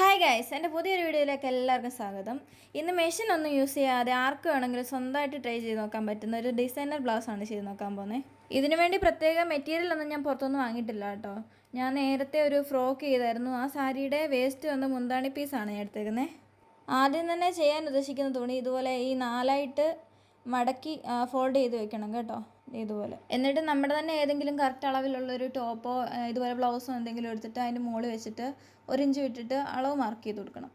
Hi guys എന്റെ പുതിയൊരു വീഡിയോയിലേക്ക് എല്ലാവർക്കും സ്വാഗതം. ഇന്ന് മെഷീൻ ഒന്നും യൂസ് ചെയ്യാതെ ആർക്ക് വേണമെങ്കിലും സ്വന്തമായിട്ട് ട്രൈ ചെയ്ത് നോക്കാൻ പറ്റുന്ന ഒരു ഡിസൈനർ ബ്ലൗസ് ആണ് ചെയ്ത് നോക്കാൻ പോകുന്നത് ഇതിനു വേണ്ടി പ്രത്യേക മെറ്റീരിയൽ ഒന്നും ഞാൻ പുറത്തൊന്നും വാങ്ങിയിട്ടില്ല കേട്ടോ. ഞാൻ നേരത്തെ ഒരു ഫ്രോക്ക് ചെയ്തായിരുന്നു. ആ സാരിയുടെ വേസ്റ്റ് വന്ന് മുന്താണി പീസാണ് ഞാൻ എടുത്തേക്കുന്നത് ആദ്യം തന്നെ ചെയ്യാൻ ഉദ്ദേശിക്കുന്ന തുണി ഇതുപോലെ ഈ നാലായിട്ട് മടക്കി ഫോൾഡ് ചെയ്ത് വെക്കണം കേട്ടോ. ഇതുപോലെ. എന്നിട്ട് നമ്മുടെ തന്നെ ഏതെങ്കിലും കറക്റ്റ് അളവിലുള്ള ഒരു ടോപ്പോ ഇതുപോലെ ബ്ലൗസോ എന്തെങ്കിലും എടുത്തിട്ട് അതിന്റെ മുകളിൽ വെച്ചിട്ട് ഒരു ഇഞ്ച് വിട്ടിട്ട് അളവ് മാർക്ക് ചെയ്ത് കൊടുക്കണം.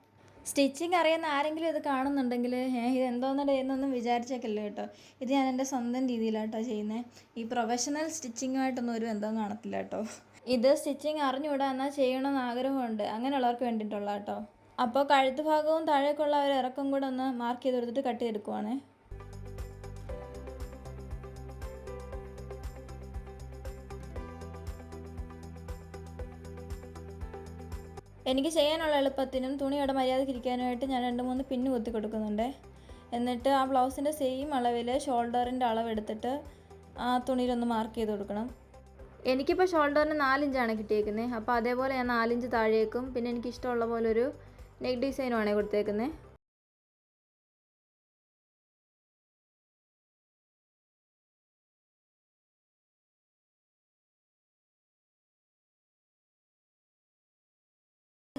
സ്റ്റിച്ചിങ് അറിയുന്ന ആരെങ്കിലും ഇത് കാണുന്നുണ്ടെങ്കിൽ ഇത് എന്തോന്നടേ എന്നൊന്നും വിചാരിച്ചേക്കല്ലോ കേട്ടോ. ഇത് ഞാൻ എന്റെ സ്വന്തം രീതിയിലാട്ടോ ചെയ്യുന്നത് ഈ പ്രൊഫഷണൽ സ്റ്റിച്ചിങ്ങുമായിട്ടൊന്നും ഒരു ബന്ധവും കാണത്തില്ല കേട്ടോ. ഇത് സ്റ്റിച്ചിങ് അറിഞ്ഞുകൂടാ എന്നാൽ ചെയ്യണമെന്ന് ആഗ്രഹമുണ്ട്. അങ്ങനെയുള്ളവർക്ക് വേണ്ടിയിട്ടുള്ള കേട്ടോ. അപ്പോൾ കഴുത്ത് ഭാഗവും താഴേക്കുള്ള ഒരു ഇറക്കം കൂടെ ഒന്ന് മാർക്ക് ചെയ്ത് കൊടുത്തിട്ട് കട്ട് ചെയ്തെടുക്കുവാണേ. എനിക്ക് ചെയ്യാനുള്ള എളുപ്പത്തിനും തുണിയുടെ മര്യാദയ്ക്ക് ഇരിക്കാനുമായിട്ട് ഞാൻ രണ്ട് മൂന്ന് പിന്ന് കുത്തി കൊടുക്കുന്നുണ്ട്. എന്നിട്ട് ആ ബ്ലൗസിന്റെ സെയിം അളവിൽ ഷോൾഡറിന്റെ അളവെടുത്തിട്ട് ആ തുണിയിലൊന്ന് മാർക്ക് ചെയ്ത് കൊടുക്കണം. എനിക്കിപ്പോൾ ഷോൾഡറിന് നാലിഞ്ചാണ് കിട്ടിയേക്കുന്നത് അപ്പോൾ അതേപോലെ ഞാൻ നാലിഞ്ച് താഴേക്കും. പിന്നെ എനിക്ക് ഇഷ്ടമുള്ള പോലെ ഒരു നെക്ക് ഡിസൈനുമാണ് കൊടുത്തേക്കുന്നത്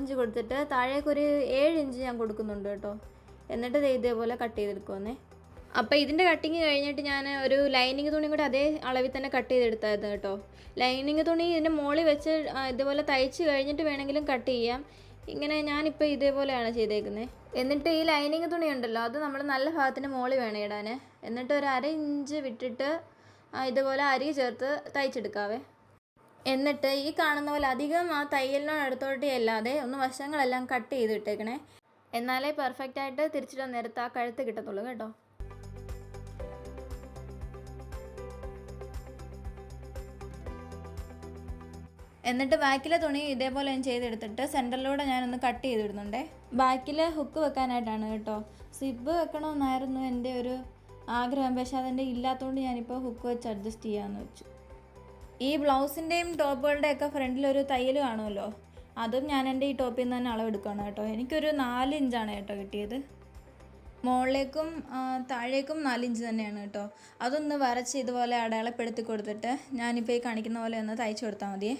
ഇഞ്ച് കൊടുത്തിട്ട് താഴേക്ക് ഒരു ഏഴ് ഇഞ്ച് ഞാൻ കൊടുക്കുന്നുണ്ട് കേട്ടോ. എന്നിട്ട് ദേ ഇതേപോലെ കട്ട് ചെയ്തെടുക്കുവന്നേ. അപ്പോൾ ഇതിന്റെ കട്ടിങ് കഴിഞ്ഞിട്ട് ഞാൻ ഒരു ലൈനിങ് തുണി കൂടി അതേ അളവിൽ തന്നെ കട്ട് ചെയ്തെടുത്തായിരുന്നു കേട്ടോ. ലൈനിങ് തുണി ഇതിന്റെ മുകളിൽ വെച്ച് ഇതുപോലെ തയ്ച്ച് കഴിഞ്ഞിട്ട് വേണമെങ്കിലും കട്ട് ചെയ്യാം. ഇങ്ങനെ ഞാനിപ്പോൾ ഇതേപോലെയാണ് ചെയ്തേക്കുന്നത് എന്നിട്ട് ഈ ലൈനിങ് തുണി ഉണ്ടല്ലോ അത് നമ്മൾ നല്ല ഭാഗത്തിന് മുകളിൽ വേണം ഇടാൻ എന്നിട്ട് ഒരു അര ഇഞ്ച് വിട്ടിട്ട് ഇതുപോലെ അരി ചേർത്ത് തയ്ച്ചെടുക്കാവേ. എന്നിട്ട് ഈ കാണുന്ന പോലെ അധികം ആ തയ്യലിനോട് അടുത്തോട്ട് അല്ലാതെ ഒന്ന് വശങ്ങളെല്ലാം കട്ട് ചെയ്ത് ഇട്ടേക്കണേ എന്നാലേ പെർഫെക്റ്റ് ആയിട്ട് തിരിച്ചിട്ട് നേരത്ത് ആ കഴുത്ത് കിട്ടത്തുള്ളൂ കേട്ടോ. എന്നിട്ട് ബാക്കിലെ തുണി ഇതേപോലെ ഞാൻ ചെയ്തെടുത്തിട്ട് സെന്ററിലൂടെ ഞാനൊന്ന് കട്ട് ചെയ്തിടുന്നുണ്ടേ. ബാക്കിൽ ഹുക്ക് വെക്കാനായിട്ടാണ് കേട്ടോ. സിബ് വെക്കണമെന്നായിരുന്നു എന്റെ ഒരു ആഗ്രഹം. പക്ഷേ അതെന്റെ ഇല്ലാത്തതുകൊണ്ട് ഞാനിപ്പോൾ ഹുക്ക് വെച്ച് അഡ്ജസ്റ്റ് ചെയ്യാമെന്ന് വെച്ചു. ഈ ബ്ലൗസിന്റെയും ടോപ്പുകളുടെയൊക്കെ ഫ്രണ്ടിൽ ഒരു തയ്യൽ കാണുമല്ലോ? അതും ഞാൻ എന്റെ ഈ ടോപ്പിൽ നിന്ന് തന്നെ അളവെടുക്കുകയാണ് കേട്ടോ. എനിക്കൊരു നാല് ഇഞ്ചാണ് കേട്ടോ കിട്ടിയത്. മുകളിലേക്കും താഴേക്കും നാലിഞ്ച് തന്നെയാണ് കേട്ടോ. അതൊന്ന് വരച്ച് ഇതുപോലെ അടയാളപ്പെടുത്തി കൊടുത്തിട്ട് ഞാനിപ്പോൾ ഈ കാണിക്കുന്ന പോലെ ഒന്ന് തയ്ച്ചു കൊടുത്താൽ മതിയേ.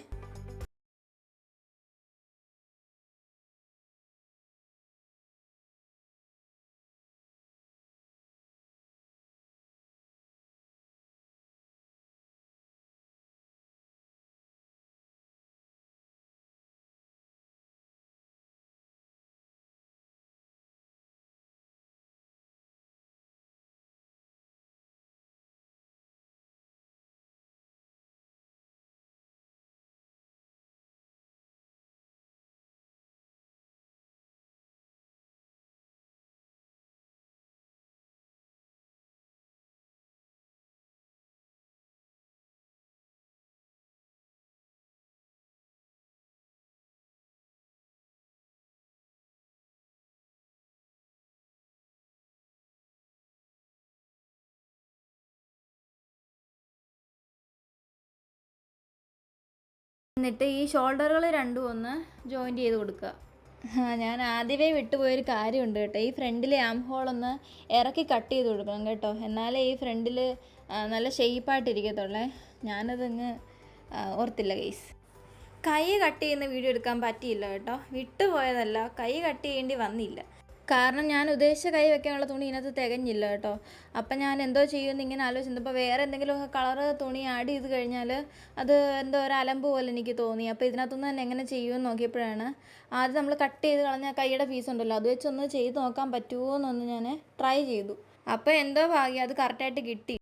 എന്നിട്ട് ഈ ഷോൾഡറുകൾ രണ്ടും ഒന്ന് ജോയിന്റ് ചെയ്ത് കൊടുക്കുക. ഞാൻ ആദ്യമേ വിട്ടുപോയൊരു കാര്യമുണ്ട് കേട്ടോ. ഈ ഫ്രണ്ടിലെ ആം ഹോൾ ഒന്ന് ഇറക്കി കട്ട് ചെയ്ത് കൊടുക്കണം കേട്ടോ. എന്നാലേ ഈ ഫ്രണ്ടിൽ നല്ല ഷെയ്പ്പായിട്ടിരിക്കത്തുള്ളേ ഞാനതങ്ങ് ഓർത്തില്ല കേസ് കൈ കട്ട് ചെയ്യുന്ന വീഡിയോ എടുക്കാൻ പറ്റിയില്ല കേട്ടോ. വിട്ടുപോയതല്ല കൈ കട്ട് ചെയ്യേണ്ടി വന്നില്ല. കാരണം ഞാൻ ഉദ്ദേശിച്ച കൈ വെക്കാനുള്ള തുണി ഇതിനകത്ത് തികഞ്ഞില്ല കേട്ടോ. അപ്പം ഞാൻ എന്തോ ചെയ്യുമെന്ന് ഇങ്ങനെ ആലോചിച്ചപ്പോൾ വേറെ എന്തെങ്കിലും കളറ് തുണി ആഡ് ചെയ്ത് കഴിഞ്ഞാൽ അത് എന്തോ ഒരു അലമ്പ് പോലെ എനിക്ക് തോന്നി. അപ്പോൾ ഇതിനകത്തുനിന്ന് തന്നെ എങ്ങനെ ചെയ്യുമെന്ന് നോക്കിയപ്പോഴാണ് ആദ്യം നമ്മൾ കട്ട് ചെയ്ത് കളഞ്ഞ കൈയുടെ പീസ് ഉണ്ടല്ലോ അത് വെച്ചൊന്ന് ചെയ്ത് നോക്കാൻ പറ്റുമോ എന്നൊന്ന് ഞാൻ ട്രൈ ചെയ്തു. അപ്പോൾ എന്തോ ഭാഗ്യം അത് കറക്റ്റായിട്ട് കിട്ടി.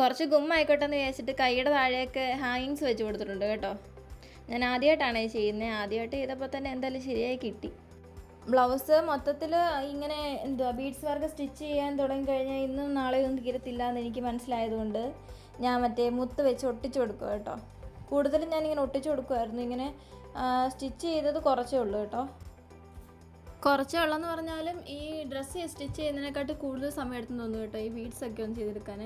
കുറച്ച് ഗുമ്മായിക്കോട്ടെ എന്ന് വിചാരിച്ചിട്ട് കൈയുടെ താഴെയൊക്കെ ഹാങ്ങിങ്സ് വെച്ച് കൊടുത്തിട്ടുണ്ട് കേട്ടോ. ഞാൻ ആദ്യമായിട്ടാണ് ചെയ്യുന്നത് ആദ്യമായിട്ട് ചെയ്തപ്പോൾ തന്നെ എന്തായാലും ശരിയായി കിട്ടി. ബ്ലൗസ് മൊത്തത്തിൽ ഇങ്ങനെ എന്തുവാ ബീഡ്സ് വർക്ക് സ്റ്റിച്ച് ചെയ്യാൻ തുടങ്ങി കഴിഞ്ഞാൽ ഇന്നും നാളെയൊന്നും തീരത്തില്ല എന്ന് എനിക്ക് മനസ്സിലായതുകൊണ്ട് ഞാൻ മറ്റേ മുത്ത് വെച്ച് ഒട്ടിച്ചു കൊടുക്കുക കേട്ടോ. കൂടുതലും ഞാനിങ്ങനെ ഒട്ടിച്ചു കൊടുക്കുമായിരുന്നു. ഇങ്ങനെ സ്റ്റിച്ച് ചെയ്തത് കുറച്ചേ ഉള്ളൂ കേട്ടോ. കുറച്ചേ ഉള്ളെന്ന് പറഞ്ഞാലും ഈ ഡ്രസ്സ് സ്റ്റിച്ച് ചെയ്യുന്നതിനെക്കാട്ടി കൂടുതൽ സമയം എടുത്തു തോന്നുന്നു കേട്ടോ ഈ ബീഡ്സ് ഒക്കെ ഒന്ന് ചെയ്തെടുക്കാൻ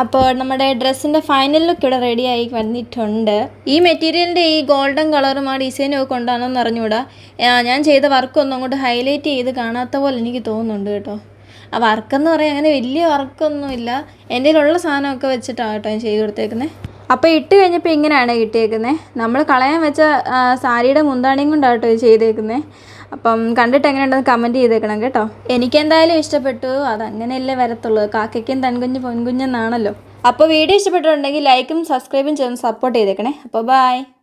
അപ്പോൾ നമ്മുടെ ഡ്രസ്സിന്റെ ഫൈനൽ ലുക്ക് ഇവിടെ റെഡി ആയി വന്നിട്ടുണ്ട്. ഈ മെറ്റീരിയലിന്റെ ഈ ഗോൾഡൻ കളറും ആ ഡിസൈനും ഒക്കെ കൊണ്ടാണെന്ന് അറിഞ്ഞുകൂടാ ഞാൻ ചെയ്ത വർക്കൊന്നും അങ്ങോട്ട് ഹൈലൈറ്റ് ചെയ്ത് കാണാത്ത പോലെ എനിക്ക് തോന്നുന്നുണ്ട് കേട്ടോ. ആ വർക്കെന്ന് പറയാൻ അങ്ങനെ വലിയ വർക്കൊന്നുമില്ല എന്റെ ഉള്ള സാധനമൊക്കെ വെച്ചിട്ടാണ് കേട്ടോ ഞാൻ ചെയ്ത് കൊടുത്തേക്കുന്നത് അപ്പോൾ ഇട്ട് കഴിഞ്ഞപ്പോൾ ഇങ്ങനെയാണ് കിട്ടിയേക്കുന്നത് നമ്മൾ കളയാൻ വെച്ച സാരിയുടെ മുന്താണിയും കൊണ്ടാണ് കേട്ടോ ചെയ്തേക്കുന്നത് അപ്പം കണ്ടിട്ട് എങ്ങനെയുണ്ടെന്ന് കമന്റ് ചെയ്തേക്കണം കേട്ടോ. എനിക്കെന്തായാലും ഇഷ്ടപ്പെട്ടു. അതങ്ങനെയല്ലേ വരത്തുള്ളൂ. കാക്കയ്ക്കും തൻകുഞ്ഞ് പൊൻകുഞ്ഞെന്നാണല്ലോ. അപ്പോൾ വീഡിയോ ഇഷ്ടപ്പെട്ടിട്ടുണ്ടെങ്കിൽ ലൈക്കും സബ്സ്ക്രൈബും ചെയ്ത് സപ്പോർട്ട് ചെയ്തേക്കണേ. അപ്പോൾ ബായ്